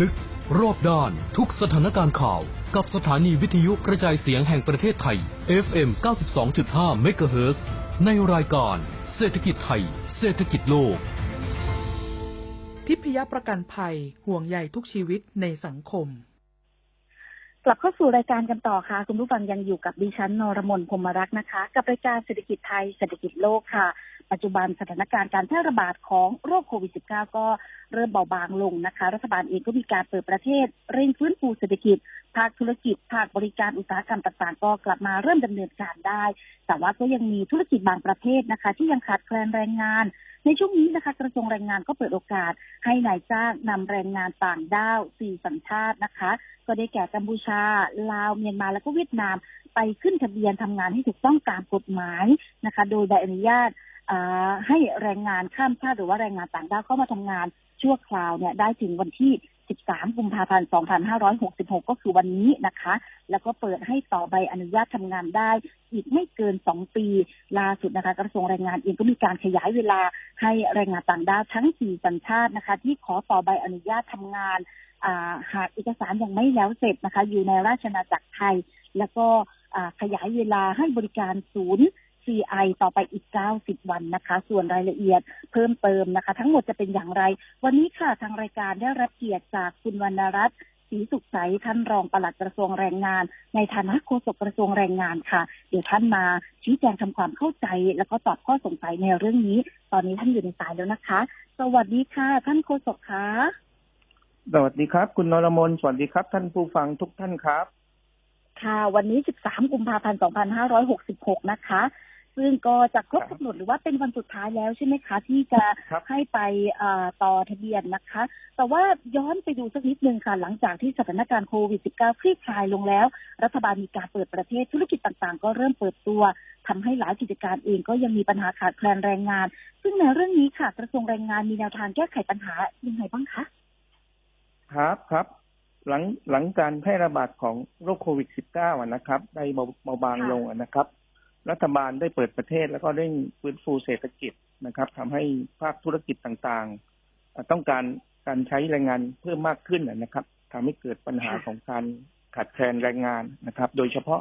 ลึก รอบด้าน ทุกสถานการณ์ข่าว กับสถานีวิทยุกระจายเสียงแห่งประเทศไทย FM 92.5 MHz ในรายการ เศรษฐกิจไทย เศรษฐกิจโลก ทิพยประกันภัยห่วงใยทุกชีวิตในสังคม กลับเข้าสู่รายการกันต่อค่ะ คุณผู้ฟังยังอยู่กับดิฉันนรมนพรหมรักษ์นะคะ กับรายการเศรษฐกิจไทย เศรษฐกิจโลกค่ะ ปัจจุบันสถานการณ์การแพร่ระบาดของโรคโควิด -19 ก็เริ่มเบาบางลงนะคะ รัฐบาลเองก็มีการเปิดประเทศ เร่งฟื้นฟูเศรษฐกิจ ภาคธุรกิจ ภาคบริการอุตสาหกรรมต่างๆ ก็กลับมาเริ่มดำเนินการได้ แต่ว่าก็ยังมีธุรกิจบางประเภทนะคะ ที่ยังขาดแคลนแรงงาน ในช่วงนี้นะคะ กระทรวงแรงงานก็เปิดโอกาส ให้นายจ้างนำแรงงานต่างด้าวสี่สัญชาตินะคะ ก็ได้แก่กัมพูชา ลาว เมียนมาและก็เวียดนาม ไปขึ้นทะเบียนทำงานให้ถูกต้องตามกฎหมายนะคะ โดยใบอนุญาต ให้แรงงานข้ามชาติหรือว่าแรงงานต่างด้าวเข้ามาทำงานชั่วคราวเนี่ยได้ถึงวันที่ 13 กุมภาพันธ์ 2566 ก็คือวันนี้นะคะ แล้วก็เปิดให้ต่อใบอนุญาตทำงานได้ อีกไม่เกิน 2 ปี ล่าสุดนะคะกระทรวงแรงงานเองก็มีการขยายเวลาให้แรงงานต่างด้าวทั้ง 4 สัญชาตินะคะ ที่ขอต่อใบอนุญาตทำงานาหากเอกสารยังไม่แล้วเสร็จนะคะ อยู่ในราชอาจักรไทย แล้วก็ขยายเวลาให้บริการศูนย์ CI ต่อไปอีก 90 วันนะคะ ส่วนรายละเอียดเพิ่มเติมนะคะ ทั้งหมดจะเป็นอย่างไร วันนี้ค่ะทางรายการได้รับเกียรติจากคุณวรรณรัตน์ศรีสุขใสท่านรองปลัดกระทรวงแรงงาน ในฐานะโฆษกกระทรวงแรงงานค่ะ เดี๋ยวท่านมาชี้แจงทำความเข้าใจ แล้วก็ตอบข้อสงสัยในเรื่องนี้ ตอนนี้ท่านอยู่ในสายแล้วนะคะ สวัสดีค่ะ ท่านโฆษกคะสวัสดีครับ คุณนรมนสวัสดีครับ ท่านผู้ฟังทุกท่านครับ ค่ะ วันนี้ 13 กุมภาพันธ์ 2566 นะคะ ซึ่งก็จะครบครับกำหนดหรือว่าเป็นวันสุดท้ายแล้วใช่ไหมคะ ที่จะครับให้ไปเอ่อต่อทะเบียนนะคะ แต่ว่าย้อนไปดูสักนิดนึงค่ะ หลังจากที่สถานการณ์โควิด -19 คลี่คลายลงแล้ว รัฐบาลมีการเปิดประเทศธุรกิจต่างๆ ก็เริ่มเปิดตัวทำให้หลายกิจการเองก็ยังมีปัญหาขาดแคลนแรงงาน ซึ่งในเรื่องนี้ค่ะกระทรวงแรงงานมีแนวทางแก้ไขปัญหายังไงบ้างคะครับครับหลังหลังการแพร่ระบาดของโรคโควิด -19 อะนะครับได้เบาเบาบางค่ะลงอะนะครับ รัฐบาลได้เปิดประเทศ แล้วก็เร่งฟื้นฟูเศรษฐกิจนะครับทำให้ภาคธุรกิจต่างๆอะต้องการการใช้แรงงานเพิ่มมากขึ้นอะนะครับทำให้เกิดปัญหาของการขาดแคลนแรงงานนะครับ โดยเฉพาะ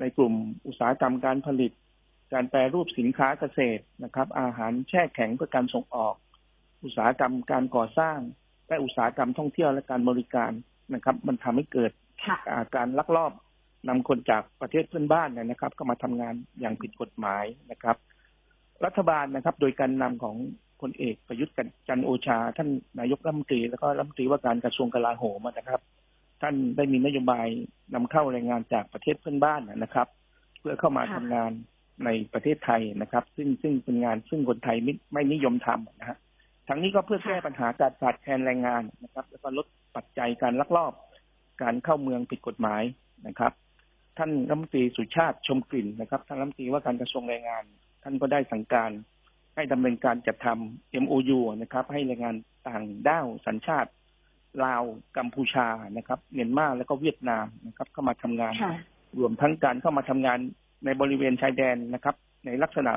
ในกลุ่มอุตสาหกรรมการผลิต การแปรรูปสินค้าเกษตรนะครับ อาหารแช่แข็งเพื่อการส่งออก อุตสาหกรรมการก่อสร้าง และอุตสาหกรรมท่องเที่ยวและการบริการนะครับ มันทำให้เกิดค่ะอ่าการลักลอบ นำคนจากประเทศเพื่อนบ้านเนยนะครับ ก็มาทำงานอย่างผิดกฎหมายนะครับ รัฐบาลนะครับ โดยการนำของพลเอกประยุทธ์จันโอชา ท่านนายกรัฐมนตรีแล้วก็รัฐมนตรีว่าการกระทรวงกลาโหมนะครับ ท่านได้มีนโยบายนำเข้าแรงงานจากประเทศเพื่อนบ้านนะครับ เพื่อเข้ามาค่ะทำงานในประเทศไทยนะครับ ซึ่งซึ่งเป็นงานซึ่งคนไทยไม่ไม่นิยมทำนะฮะทั้งนี้ก็เพื่อแก้ปัญหาการขาดแคลนแรงงานนะครับ แล้วก็ลดปัจจัยการลักลอบ การเข้าเมืองผิดกฎหมายนะครับ ท่านรัฐมนตรีสุชาติชมกลิ่นนะครับท่านรัฐมนตรีว่าการกระทรวงแรงงาน ท่านก็ได้สั่งการให้ดำเนินการจัดทำ MOU นะครับ ให้แรงงานต่างด้าวสัญชาติ ลาวกัมพูชานะครับเมียนมาแล้วก็เวียดนามนะครับ เข้ามาทำงานค่ะรวมทั้งการเข้ามาทำงานในบริเวณชายแดนนะครับ ในลักษณะ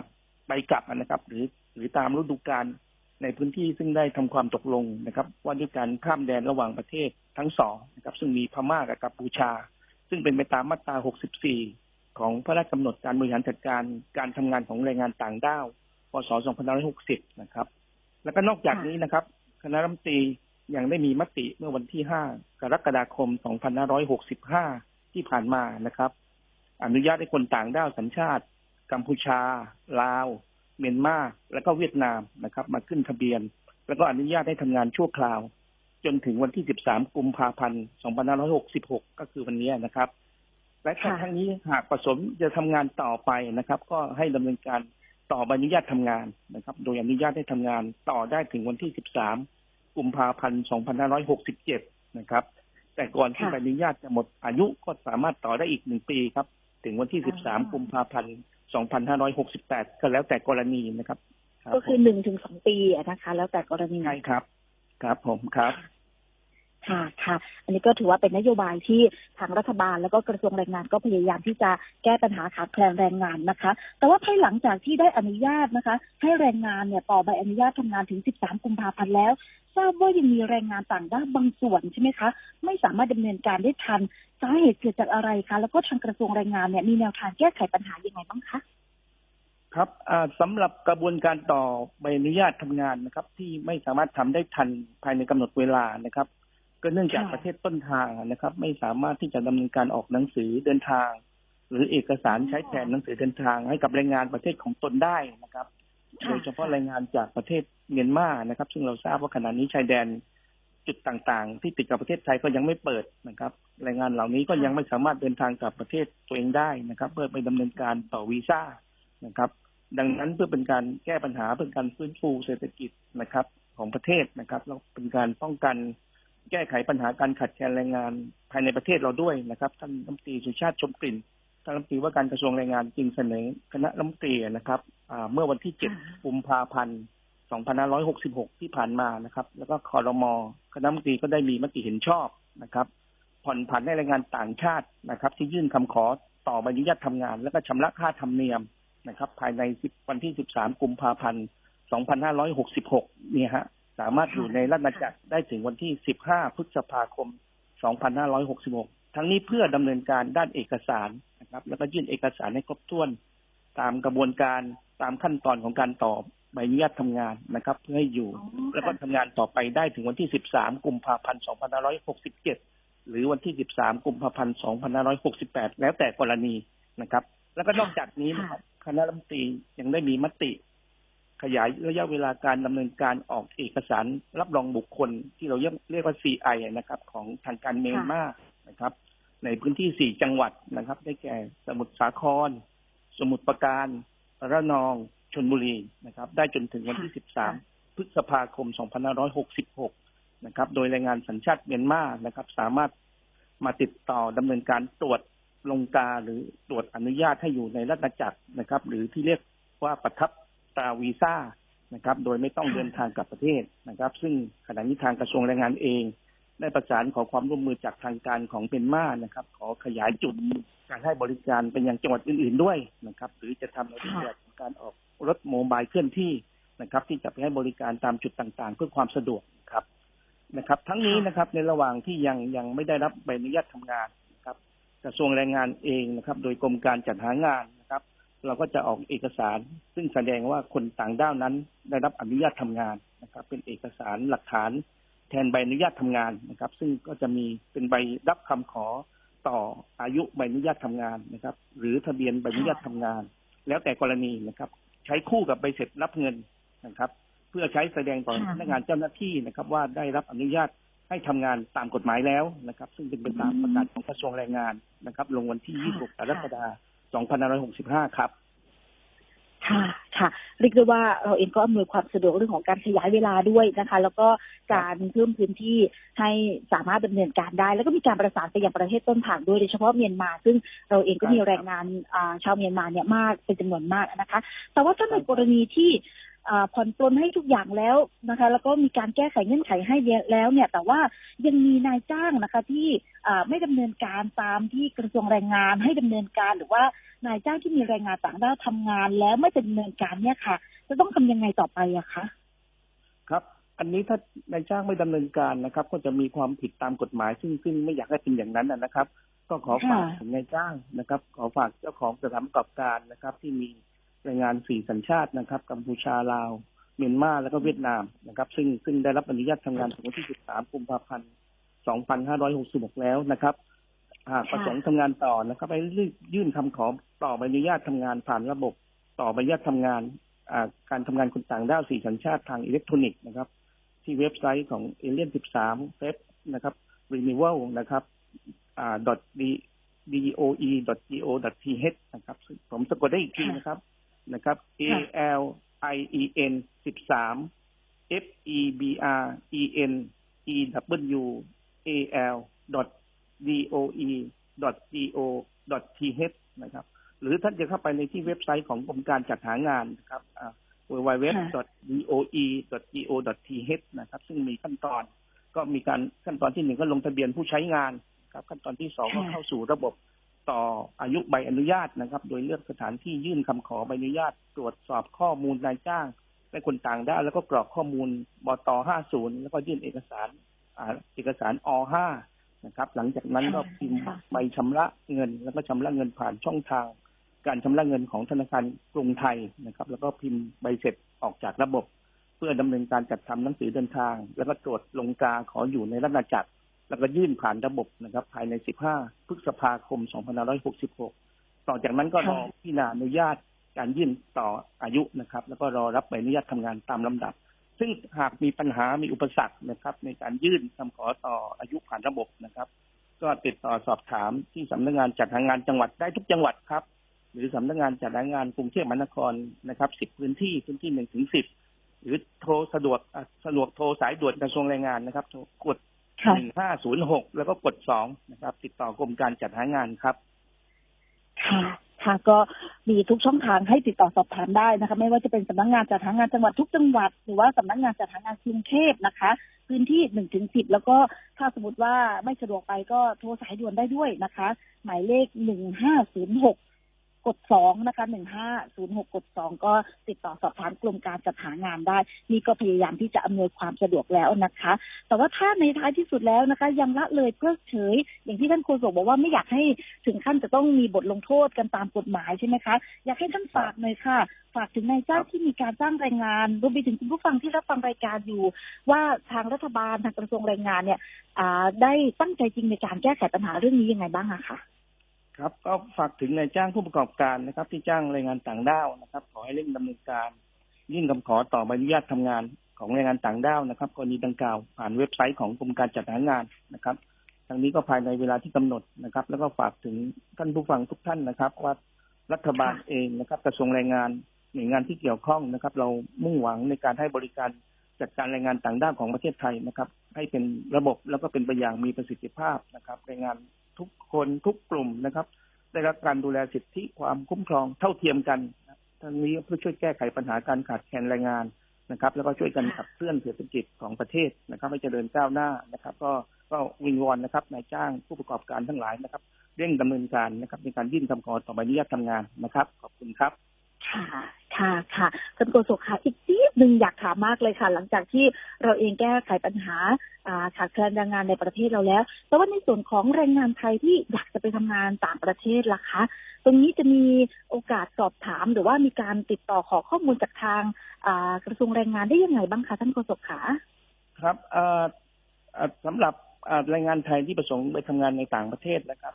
ไปกลับนะครับ หรือหรือตามฤดูกาลในพื้นที่ซึ่งได้ทำความตกลงนะครับ ว่าด้วยการข้ามแดนระหว่างประเทศทั้งสองนะครับ ซึ่งมีพม่ากับกัมพูชา ซึ่งเป็นไปตามมาตรา 64 ของพระราชกำหนดการบริหารจัดการการทำงานของแรงงานต่างด้าว พศ 2560 นะครับ แล้วก็นอกจากนี้นะครับ คณะรัฐมนตรียังได้มีมติเมื่อวันที่ 5 กรกฎาคม 2565 ที่ผ่านมานะครับ อนุญาตให้คนต่างด้าวสัญชาติ กัมพูชา ลาว เมียนมา แล้วก็เวียดนามนะครับ มาขึ้นทะเบียน แล้วก็อนุญาตให้ทำงานชั่วคราว จนถึงวันที่ 13 กุมภาพันธ์ 2566 ก็คือวันนี้นะครับ และถ้าค่ะทั้งนี้หากประสงค์จะทำงานต่อไปนะครับ ก็ให้ดำเนินการต่อใบอนุญาตทำงานนะครับ โดยอนุญาตให้ทำงานต่อได้ถึงวันที่ 13 กุมภาพันธ์ 2567 นะครับ แต่ก่อนที่ค่ะใบอนุญาตจะหมดอายุก็สามารถต่อได้อีกหนึ่งปีครับ ถึงวันที่อ๋อ13 กุมภาพันธ์ 2568 ก็แล้วแต่กรณีนะครับรับก็คือหนึ่งถึงสองปีอะนะคะ แล้วแต่กรณีใช่ครับครับผมครับ ค่ะค่ะ อันนี้ก็ถือว่าเป็นนโยบายที่ทางรัฐบาลแล้วก็กระทรวงแรงงานก็พยายามที่จะแก้ปัญหาขาดแคลนแรงงานนะคะ แต่ว่าภายหลังจากที่ได้อนุญาตนะคะ ให้แรงงานเนี่ยต่อใบอนุญาตทำงานถึง 13 กุมภาพันธ์แล้ว ทราบว่ายังมีแรงงานต่างด้าวบางส่วนใช่ไหมคะ ไม่สามารถดำเนินการได้ทันสาเหตุเกิดจากอะไรคะ แล้วก็ทางกระทรวงแรงงานเนี่ยมีแนวทางแก้ไขปัญหายังไงบ้างคะครับอ่าสำหรับกระบวนการต่อใบอนุญาตทำงานนะครับ ที่ไม่สามารถทำได้ทันภายในกำหนดเวลานะครับ ก็เนื่องจากค่ะประเทศต้นทางนะครับ ไม่สามารถที่จะดำเนินการออกหนังสือเดินทาง หรือเอกสารใช้แทนหนังสือเดินทาง ให้กับแรงงานประเทศของตนได้นะครับค่ะโดยเฉพาะแรงงานจากประเทศเมียนมานะครับ ซึ่งเราทราบว่าขณะนี้ชายแดนจุดต่างๆ ที่ติดกับประเทศไทยก็ยังไม่เปิดนะครับแรงงานเหล่านี้ก็ยังไม่สามารถเดินทางกลับประเทศตัวเองได้นะครับ เพื่อไปดำเนินการต่อวีซ่านะครับ ดังนั้นเพื่อเป็นการแก้ปัญหาเป็นการฟื้นฟูเศรษฐกิจนะครับ ของประเทศนะครับแล้วเป็นการป้องกัน แก้ไขปัญหาการขาดแคลนแรงงานภายในประเทศเราด้วยนะครับท่านรัฐมนตรีสุชาติชมกลิ่นท่านรัฐมนตรีว่าการกระทรวงแรงงานจึงเสนอคณะรัฐมนตรีนะครับอ่าเมื่อวันที่ค่ะ7กุมภาพันธ์ 2566 ที่ผ่านมานะครับ แล้วก็คอรมอคณะรัฐมนตรีก็ได้มีมติเห็นชอบนะครับ ผ่อนผันให้แรงงานต่างชาตินะครับ ที่ยื่นคำขอต่อใบอนุญาตทำงาน แล้วก็ชำระค่าธรรมเนียมนะครับ ภายใน10วันที่ 13 กุมภาพันธ์ 2566 เนี่ยฮะ สามารถอยู่ในราชอาณาจักรได้ถึงวันที่ 15 พฤษภาคม 2566 ทั้งนี้เพื่อดำเนินการด้านเอกสารนะครับ แล้วก็ยื่นเอกสารให้ครบถ้วน ตามกระบวนการตามขั้นตอนของการต่อใบอนุญาตทำงานนะครับ เพื่อให้อยู่แล้วก็ทำงานต่อไปได้ถึงวันที่ 13 กุมภาพันธ์ 2567 หรือวันที่ 13 กุมภาพันธ์ 2568 แล้วแต่กรณีนะครับ แล้วก็นอกจากนี้นะครับคณะรัฐมนตรียังได้มีมติ ขยายระยะเวลาการดำเนินการออกเอกสารรับรองบุคคล ที่เราเรียกว่า CI นะครับ ของทางการเมียนมานะครับ ในพื้นที่ 4 จังหวัดนะครับ ได้แก่สมุทรสาคร สมุทรปราการระนองชนบุรีนะครับ ได้จนถึงวันที่ 13 พฤษภาคม 2566 นะครับ โดยแรงงานสัญชาติเมียนมานะครับ สามารถมาติดต่อดำเนินการตรวจลงกาหรือตรวจอนุญาตให้อยู่ในราชอาณาจักรนะครับ หรือที่เรียกว่าประทับ ตราวีซ่านะครับ โดยไม่ต้องเดินทางกลับประเทศนะครับ ซึ่งขณะนี้ทางกระทรวงแรงงานเอง ได้ประสานขอความร่วมมือจากทางการของเมียนมานะครับ ขอขยายจุดการให้บริการเป็นยังจังหวัดอื่น ๆด้วยนะครับ หรือจะทำในรูปแบบของการออกรถโมบายเคลื่อนที่นะครับ ที่จะไปให้บริการตามจุดต่างๆ เพื่อความสะดวกครับนะครับ ทั้งนี้นะครับในระหว่างที่ยังยังไม่ได้รับใบอนุญาตทำงานนะครับ กระทรวงแรงงานเองนะครับ โดยกรมการจัดหางานนะครับ เราก็จะออกเอกสาร ซึ่งแสดงว่าคนต่างด้าวนั้นได้รับอนุญาตทำงานนะครับ เป็นเอกสารหลักฐาน แทนใบอนุญาตทำงานนะครับ ซึ่งก็จะมีเป็นใบรับคำขอต่ออายุใบอนุญาตทำงานนะครับ หรือทะเบียนใบอนุญาตทำงาน แล้วแต่กรณีนะครับ ใช้คู่กับใบเสร็จรับเงินนะครับ เพื่อใช้แสดงต่อค่ะพนักงานเจ้าหน้าที่นะครับ ว่าได้รับอนุญาตให้ทำงานตามกฎหมายแล้วนะครับ ซึ่งเป็นไปตามประกาศของกระทรวงแรงงานนะครับ ลงวันที่ 26 กรกฎาคม 2565 ครับ ค่ะค่ะเรียกได้ว่าเราเองก็อำนวยความสะดวกเรื่องของการขยายเวลาด้วยนะคะ แล้วก็การเพิ่มพื้นที่ให้สามารถดำเนินการได้ แล้วก็มีการประสานไปยังประเทศต้นทางด้วยโดยเฉพาะเมียนมา ซึ่งเราเองก็มีแรงงานชาวเมียนมาเนี่ยมากเป็นจำนวนมากนะคะ แต่ว่าถ้าในกรณีที่ ผ่อนปลนให้ทุกอย่างแล้วนะคะ แล้วก็มีการแก้ไขเงื่อนไขให้แล้วเนี่ย แต่ว่ายังมีนายจ้างนะคะที่อ่าไม่ดำเนินการตามที่กระทรวงแรงงานให้ดำเนินการหรือว่านายจ้างที่มีแรงงานต่างด้าวทำงานแล้วไม่ดำเนินการเนี่ยค่ะ จะต้องทำยังไงต่อไปอะคะครับอันนี้ถ้านายจ้างไม่ดำเนินการนะครับ ก็จะมีความผิดตามกฎหมาย ซึ่งซึ่งไม่อยากให้เป็นอย่างนั้นนะนะครับ ก็ขอฝากค่ะถึงนายจ้างนะครับ ขอฝากเจ้าของสถานประกอบการนะครับ ที่มี แรงงานสี่สัญชาตินะครับ กัมพูชาลาว เมียนมาแล้วก็เวียดนามนะครับ ซึ่งซึ่งได้รับอนุญาตทำงานถึงวันที่ 13 กุมภาพันธ์ 2566 แล้วนะครับหากประสงค์ทำงานต่อนะครับให้ยื่นคำขอต่อใบอนุญาตทำงานผ่านระบบ ต่อใบอนุญาตทำงานอ่าการทำงานคนต่างด้าวสี่สัญชาติทางอิเล็กทรอนิกส์นะครับ ที่เว็บไซต์ของเอเลียน 13เฟบนะครับ renewal นะครับอ่า d doe go th นะครับซึ่งผมสะกดได้อีกทีนะครับ นะครับ a l i e n 13 f e b r e n e w a l dot d o e dot g o dot t h นะครับ หรือท่านจะเข้าไปในที่เว็บไซต์ของกรมการจัดหางานนะครับอ่า www.doe.go.th นะครับ ซึ่งมีขั้นตอนก็มีการขั้นตอนที่หนึ่งก็ลงทะเบียนผู้ใช้งานครับ ขั้นตอนที่สองก็ค่ะเข้าสู่ระบบ ต่ออายุใบอนุญาตนะครับ โดยเลือกสถานที่ยื่นคำขอใบอนุญาต ตรวจสอบข้อมูลนายจ้างและคนต่างด้าวแล้วก็กรอกข้อมูลบต50 แล้วก็ยื่นเอกสารอ่าเอกสารอ5นะครับ หลังจากนั้นก็พิมพ์ค่ะใบชำระเงิน แล้วก็ชำระเงินผ่านช่องทาง การชำระเงินของธนาคารกรุงไทยนะครับ แล้วก็พิมพ์ใบเสร็จออกจากระบบ เพื่อดำเนินการจัดทำหนังสือเดินทาง แล้วก็ตรวจลงกาขออยู่ในราชอาณาจักร แล้วก็ยื่นผ่านระบบนะครับ ภายใน 15 พฤษภาคม 2566 ต่อจากนั้นก็รอพิจารณาอนุญาตการยื่นต่ออายุนะครับ แล้วก็รอรับใบอนุญาตทำงานตามลำดับ ซึ่งหากมีปัญหามีอุปสรรคนะครับ ในการยื่นคำขอต่ออายุผ่านระบบนะครับ ก็ติดต่อสอบถามที่สำนักงานจัดหางานจังหวัดได้ทุกจังหวัดครับ หรือสำนักงานจัดหางานกรุงเทพมหานครนะครับ10พื้นที่พื้นที่หนึ่งถึงสิบหรือโทรสะดวกอะสะดวกโทรสายด่วนกระทรวงแรงงานนะครับโทรกดค่ะ หนึ่งห้าศูนย์หกแล้วก็กดสองนะครับ ติดต่อกรมการจัดหางานครับค่ะค่ะก็มีทุกช่องทางให้ติดต่อสอบถามได้นะคะ ไม่ว่าจะเป็นสำนักงานจัดหางานจังหวัดทุกจังหวัด หรือว่าสำนักงานจัดหางานกรุงเทพนะคะ พื้นที่หนึ่งถึงสิบแล้วก็ถ้าสมมติว่าไม่สะดวกไปก็โทรสายด่วนได้ด้วยนะคะ หมายเลขหนึ่งห้าศูนย์หก กดสองนะคะหนึ่งห้าศูนย์หกกดสองก็ติดต่อสอบถามกลุ่มการจัดหางานได้ นี่ก็พยายามที่จะอำนวยความสะดวกแล้วนะคะ แต่ว่าถ้าในท้ายที่สุดแล้วนะคะ ยังละเลยเพิกเฉย อย่างที่ท่านโฆษกบอกว่าไม่อยากให้ถึงขั้นจะต้องมีบทลงโทษกันตามกฎหมายใช่ไหมคะอยากให้ท่านฝากหน่อยค่ะ ฝากถึงนายจ้างที่มีการจ้างแรงงานรวมไปถึงคุณผู้ฟังที่รับฟังรายการอยู่ ว่าทางรัฐบาลทางกระทรวงแรงงานเนี่ยได้ตั้งใจจริงในการแก้ไขปัญหาเรื่องนี้ยังไงบ้างอะคะ ครับก็ฝากถึงนายจ้างผู้ประกอบการนะครับ ที่จ้างแรงงานต่างด้าวนะครับ ขอให้เร่งดำเนินการยื่นคำขอต่อใบอนุญาตทำงานของแรงงานต่างด้าวนะครับกรณีดังกล่าวผ่านเว็บไซต์ของกรมการจัดหางานนะครับทางนี้ก็ภายในเวลาที่กำหนดนะครับ แล้วก็ฝากถึงท่านผู้ฟังทุกท่านนะครับ ว่ารัฐบาลเองนะครับ กระทรวงแรงงานหน่วยงานที่เกี่ยวข้องนะครับ เรามุ่งหวังในการให้บริการจัดการแรงงานต่างด้าวของประเทศไทยนะครับ ให้เป็นระบบแล้วก็เป็นไปอย่างมีประสิทธิภาพนะครับแรงงาน ทุกคนทุกกลุ่มนะครับ ได้รับการดูแลสิทธิความคุ้มครองเท่าเทียมกันนะทั้งนี้เพื่อช่วยแก้ไขปัญหาการขาดแคลนแรงงานนะครับ แล้วก็ช่วยกันขับเคลื่อนเศรษฐกิจของประเทศนะครับ ให้เจริญก้าวหน้านะครับ ก็ก็วิงวอนนะครับนายจ้างผู้ประกอบการทั้งหลายนะครับเร่งดำเนินการนะครับในการยื่นคำขอต่อใบอนุญาตทำงานนะครับ ขอบคุณครับ ค่ะค่ะค่ะท่านโฆษกค่ะอีกนิดหนึ่งอยากถามมากเลยค่ะ หลังจากที่เราเองแก้ไขปัญหาขาดแคลนแรงงานในประเทศเราแล้ว แต่ว่าในส่วนของแรงงานไทยที่อยากจะไปทำงานต่างประเทศล่ะคะ ตรงนี้จะมีโอกาสสอบถามหรือว่ามีการติดต่อขอข้อมูลจากทางกระทรวงแรงงานได้ยังไงบ้างคะท่านโฆษกขาครับเอ่อเอ่อสำหรับแรงงานไทยที่ประสงค์ไปทำงานในต่างประเทศนะครับ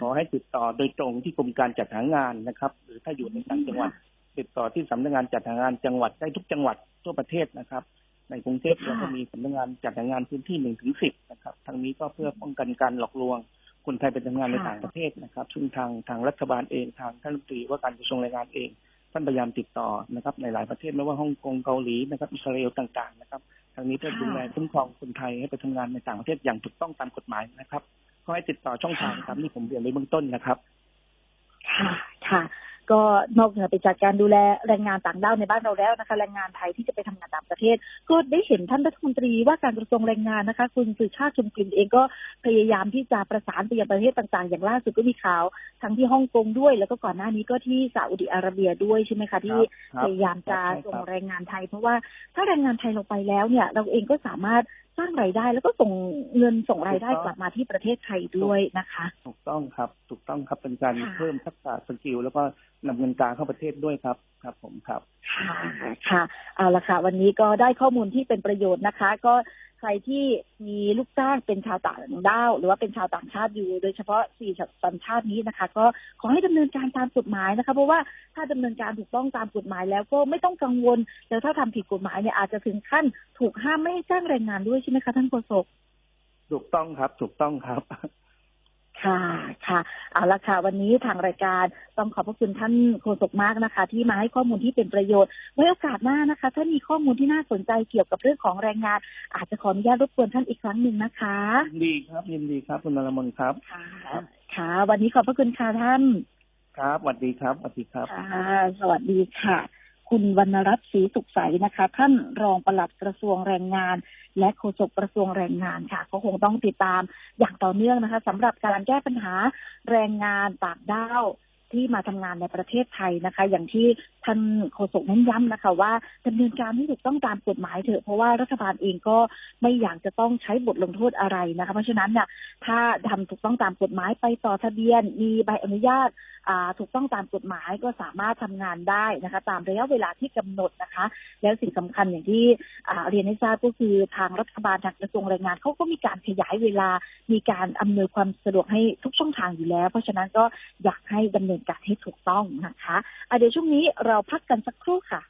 ขอให้ติดต่อโดยตรงที่กรมการจัดหางานนะครับ หรือถ้าอยู่ในต่างจังหวัด ติดต่อที่สำนักงานจัดหางานจังหวัดได้ทุกจังหวัดทั่วประเทศนะครับ ในกรุงเทพค่ะเราก็มีสำนักงานจัดหางานพื้นที่หนึ่งถึงสิบนะครับทางนี้ก็เพื่อป้องกันการหลอกลวงคนไทยไปทำงานในค่ะต่างประเทศนะครับ ซึ่งทางทางรัฐบาลเองทางท่านรัฐมนตรีว่าการกระทรวงแรงงานเอง ท่านพยายามติดต่อนะครับ ในหลายประเทศไม่ว่าฮ่องกงเกาหลีนะครับอิสราเอลต่าง ๆ นะครับทางนี้เพื่อดูแลคุ้มครองคนไทยให้ไปทำงานในต่างประเทศอย่างถูกต้องตามกฎหมายนะครับ ก็ให้ติดต่อช่องทางตามที่ผมเรียนไว้เบื้องต้นนะครับ ค่ะค่ะ ก็นอกเหนือไปจากการดูแลแรงงานต่างด้าวในบ้านเราแล้วนะคะ แรงงานไทยที่จะไปทำงานต่างประเทศ ก็ได้เห็นท่านรัฐมนตรีว่าการกระทรวงแรงงานนะคะ คุณสุชาติชมกลิ่นเองก็พยายามที่จะประสานไปยังประเทศต่างๆ อย่างล่าสุดก็มีข่าวทั้งที่ฮ่องกงด้วย แล้วก็ก่อนหน้านี้ก็ที่ซาอุดิอาระเบียด้วยใช่ไหมคะที่ครับพยายามจะใช่ครับส่งแรงงานไทย เพราะว่าถ้าแรงงานไทยเราไปแล้วเนี่ย เราเองก็สามารถ สร้างรายได้แล้วก็ส่งเงินส่งรายได้กลับมาที่ประเทศไทยด้วยนะคะ ถูกต้องครับ ถูกต้องครับเป็นการค่ะเพิ่มทักษะสกิลแล้วก็นำเงินตราเข้าประเทศด้วยครับครับ ผมครับค่ะค่ะเอาละค่ะ วันนี้ก็ได้ข้อมูลที่เป็นประโยชน์นะคะ ก็ ใครที่มีลูกจ้างเป็นชาวต่างด้าวหรือว่าเป็นชาวต่างชาติอยู่ โดยเฉพาะสี่สัญชาตินี้นะคะ ก็ขอให้ดำเนินการตามกฎหมายนะคะ เพราะว่าถ้าดำเนินการถูกต้องตามกฎหมายแล้วก็ไม่ต้องกังวล แล้วถ้าทำผิดกฎหมายเนี่ยอาจจะถึงขั้นถูกห้ามไม่ให้จ้างแรงงานด้วยใช่ไหมคะท่านโฆษกถูกต้องครับ ถูกต้องครับ ค่ะค่ะเอาละค่ะ วันนี้ทางรายการต้องขอบพระคุณท่านโฆษกมากนะคะ ที่มาให้ข้อมูลที่เป็นประโยชน์ไว้โอกาสหน้านะคะ ถ้ามีข้อมูลที่น่าสนใจเกี่ยวกับเรื่องของแรงงาน อาจจะขออนุญาตรบกวนท่านอีกครั้งหนึ่งนะคะยินดีครับยินดีครับคุณนรมนครับค่ะครับค่ะ วันนี้ขอบพระคุณค่ะท่าน ครับสวัสดีครับสวัสดีครับค่ะสวัสดีค่ะ คุณวรรณรัตน์ศรีสุขใสนะคะ ท่านรองปลัดกระทรวงแรงงาน และโฆษกกระทรวงแรงงานค่ะ ก็คงต้องติดตามอย่างต่อเนื่องนะคะสำหรับการแก้ปัญหาแรงงานต่างด้าวที่มาทำงานในประเทศไทยนะคะ อย่างที่ท่านโฆษกเน้นย้ำนะคะ ว่าดำเนินการให้ถูกต้องตามกฎหมายเถอะเพราะว่ารัฐบาลเองก็ไม่อยากจะต้องใช้บทลงโทษอะไรนะคะ เพราะฉะนั้นเนี่ยถ้าทำถูกต้องตามกฎหมายไปต่อทะเบียน มีใบอนุญาต ถูกต้องตามกฎหมายก็สามารถทำงานได้นะคะ ตามระยะเวลาที่กำหนดนะคะ แล้วสิ่งสำคัญอย่างที่เรียนให้ทราบก็คือทางรัฐบาลทางกระทรวงแรงงานเขาก็มีการขยายเวลา มีการอำนวยความสะดวกให้ทุกช่องทางอยู่แล้ว เพราะฉะนั้นก็อยากให้ดำเนินการให้ถูกต้องนะคะะเดี๋ยวช่วงนี้เราพักกันสักครู่ค่ะ